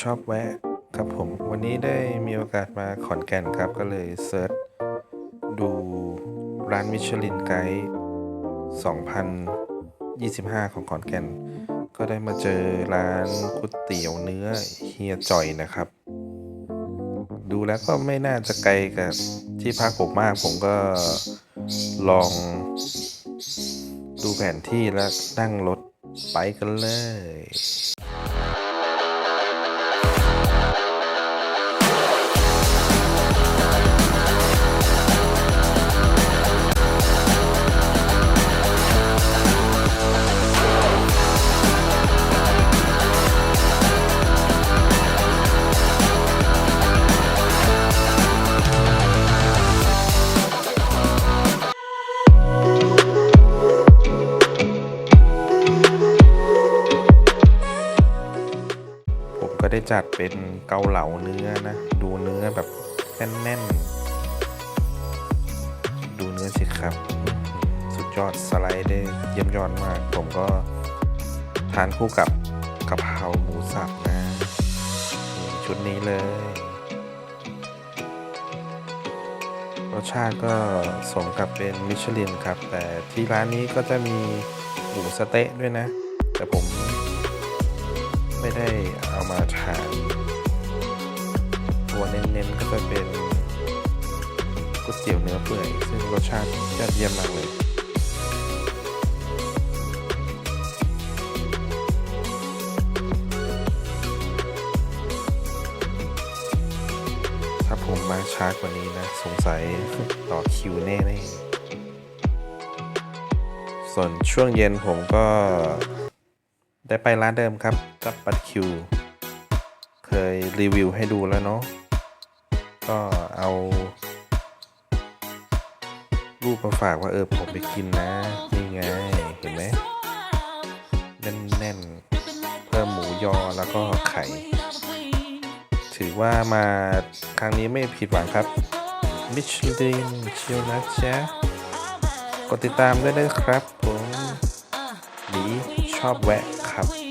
ชอบแวะครับผม วันนี้ได้มีโอกาสมาขอนแก่นครับ ก็เลยเซิร์ชดูร้านมิชลินไกด์2025 ของขอนแก่น ก็ได้มาเจอร้านก๋วยเตี๋ยวเนื้อเฮียจ่อยนะครับ ดูแล้วก็ไม่น่าจะไกลกับที่พักผมมาก ผมก็ลองดูแผนที่แล้วนั่งรถไปกันเลย ได้จัดเป็นเกาเหลาเนื้อนะ ดูเนื้อแบบแน่นๆ ดูเนื้อสิครับ สุดยอดสไลด์ได้เยี่ยมยอดมาก ผมก็ทานคู่กับกะเพราหมูสับนะชุดนี้เลย รสชาติก็สมกับเป็นมิชลินครับ แต่ที่ร้านนี้ก็จะมีหมูสเต๊ะด้วยนะ แต่ผม ไม่ได้เอามาทานตัวเน้นๆก็จะเป็นก๋วยเตี๋ยวเนื้อเปื่อย ซึ่งรสชาติยอดเยี่ยมมากเลยถ้าผมมาช้ากว่านี้นะ สงสัยต่อคิวแน่ๆส่วนช่วงเย็นผมก็ ได้ไปร้านเดิมครับ กับบัตรคิว เคยรีวิวให้ดูแล้วเนาะ ก็เอา รูปมาฝากว่าเออผมไปกินนะ นี่ไง เห็นไหมแน่นๆ เพิ่มหมูยอแล้วก็ไข่ ถือว่ามาครั้งนี้ไม่ผิดหวังครับมิชลินเชียวนะจ๊ะกดติดตามด้วยนะครับผมหลีชอบแวะ ครับ